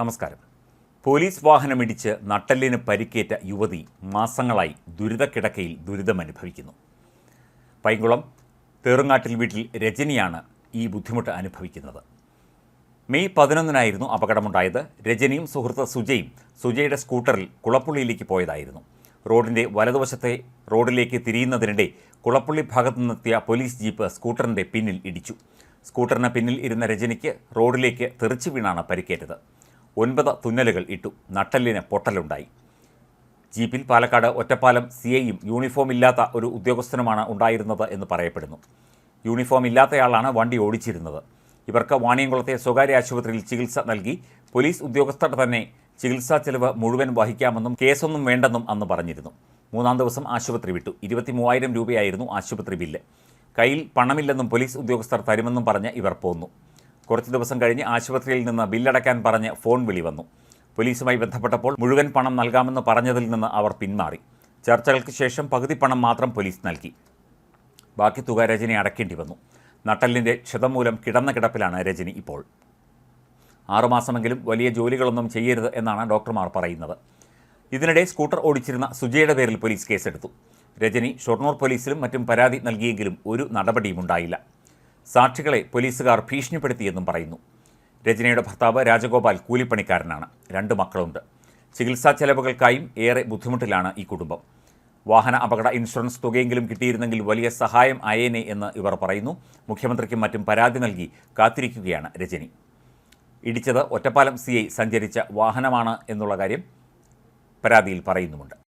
നമസ്കാരം. പോലീസ് വാഹനമിടിച്ച് നട്ടെല്ലിന് പരിക്കേറ്റ യുവതി മാസങ്ങളായി ദുരിതക്കിടക്കയിൽ ദുരിതമനുഭവിക്കുന്നു. പൈങ്കുളം തേറുങ്ങാട്ടിൽ വീട്ടിൽ രജനിയാണ് ഈ ബുദ്ധിമുട്ട് അനുഭവിക്കുന്നത്. മെയ് പതിനൊന്നിനായിരുന്നു അപകടമുണ്ടായത്. രജനിയും സുഹൃത്ത് സുജയും സുജയുടെ സ്കൂട്ടറിൽ കുളപ്പുള്ളിയിലേക്ക് പോയതായിരുന്നു. റോഡിന്റെ വലതുവശത്തെ റോഡിലേക്ക് തിരിയുന്നതിനിടെ കുളപ്പുള്ളി ഭാഗത്തു നിന്നെത്തിയ പോലീസ് ജീപ്പ് സ്കൂട്ടറിന്റെ പിന്നിൽ ഇടിച്ചു. സ്കൂട്ടറിന് പിന്നിൽ ഇരുന്ന രജനിക്ക് റോഡിലേക്ക് തെറിച്ചു വീണാണ് പരിക്കേറ്റത്. ഒൻപത് തുന്നലുകൾ ഇട്ടു. നട്ടെല്ലിന് പൊട്ടലുണ്ടായി. ജീപ്പിൽ പാലക്കാട് ഒറ്റപ്പാലം സി ഐയും യൂണിഫോം ഇല്ലാത്ത ഒരു ഉദ്യോഗസ്ഥനുമാണ് ഉണ്ടായിരുന്നത് എന്ന് പറയപ്പെടുന്നു. യൂണിഫോം ഇല്ലാത്തയാളാണ് വണ്ടി ഓടിച്ചിരുന്നത്. ഇവർക്ക് വാണിയംകുളത്തെ സ്വകാര്യ ആശുപത്രിയിൽ ചികിത്സ നൽകി പോലീസ് ഉദ്യോഗസ്ഥർ തന്നെ ചികിത്സാ ചെലവ് മുഴുവൻ വഹിക്കാമെന്നും കേസൊന്നും വേണ്ടെന്നും അന്ന് പറഞ്ഞിരുന്നു. മൂന്നാം ദിവസം ആശുപത്രി വിട്ടു. ഇരുപത്തി മൂവായിരം രൂപയായിരുന്നു ആശുപത്രി ബില്ല്. കയ്യിൽ പണമില്ലെന്നും പോലീസ് ഉദ്യോഗസ്ഥർ തരുമെന്നും പറഞ്ഞ് ഇവർ പോന്നു. കുറച്ച് ദിവസം കഴിഞ്ഞ് ആശുപത്രിയിൽ നിന്ന് ബില്ലടയ്ക്കാൻ പറഞ്ഞ് ഫോൺ വിളി വന്നു. പോലീസുമായി ബന്ധപ്പെട്ടപ്പോൾ മുഴുവൻ പണം നൽകാമെന്ന് പറഞ്ഞതിൽ നിന്ന് അവർ പിന്മാറി. ചർച്ചകൾക്ക് ശേഷം പകുതി പണം മാത്രം പോലീസ് നൽകി. ബാക്കി തുക രജനി അടയ്ക്കേണ്ടി വന്നു. നട്ടലിന്റെ ക്ഷതം മൂലം കിടന്ന കിടപ്പിലാണ് രജനി ഇപ്പോൾ. ആറുമാസമെങ്കിലും വലിയ ജോലികളൊന്നും ചെയ്യരുത് എന്നാണ് ഡോക്ടർമാർ പറയുന്നത്. ഇതിനിടെ സ്കൂട്ടർ ഓടിച്ചിരുന്ന സുജയുടെ പേരിൽ പോലീസ് കേസെടുത്തു. രജനി ഷൊർണൂർ പോലീസിലും മറ്റും പരാതി നൽകിയെങ്കിലും ഒരു നടപടിയും ഉണ്ടായില്ല സാക്ഷികളെ പോലീസുകാർ ഭീഷണിപ്പെടുത്തിയെന്നും പറയുന്നു. രജനിയുടെ ഭർത്താവ് രാജഗോപാൽ കൂലിപ്പണിക്കാരനാണ്. രണ്ട് മക്കളുണ്ട്. ചികിത്സാ ചെലവുകൾക്കായും ഏറെ ബുദ്ധിമുട്ടിലാണ് ഈ കുടുംബം. വാഹന അപകട ഇൻഷുറൻസ് തുകയെങ്കിലും കിട്ടിയിരുന്നെങ്കിൽ വലിയ സഹായം ആയേനെ എന്ന് ഇവർ പറയുന്നു. മുഖ്യമന്ത്രിക്കും മറ്റും പരാതി നൽകി കാത്തിരിക്കുകയാണ് രജനി. ഇടിച്ചത് ഒറ്റപ്പാലം സി സഞ്ചരിച്ച വാഹനമാണ് എന്നുള്ള കാര്യം പരാതിയിൽ പറയുന്നുമുണ്ട്.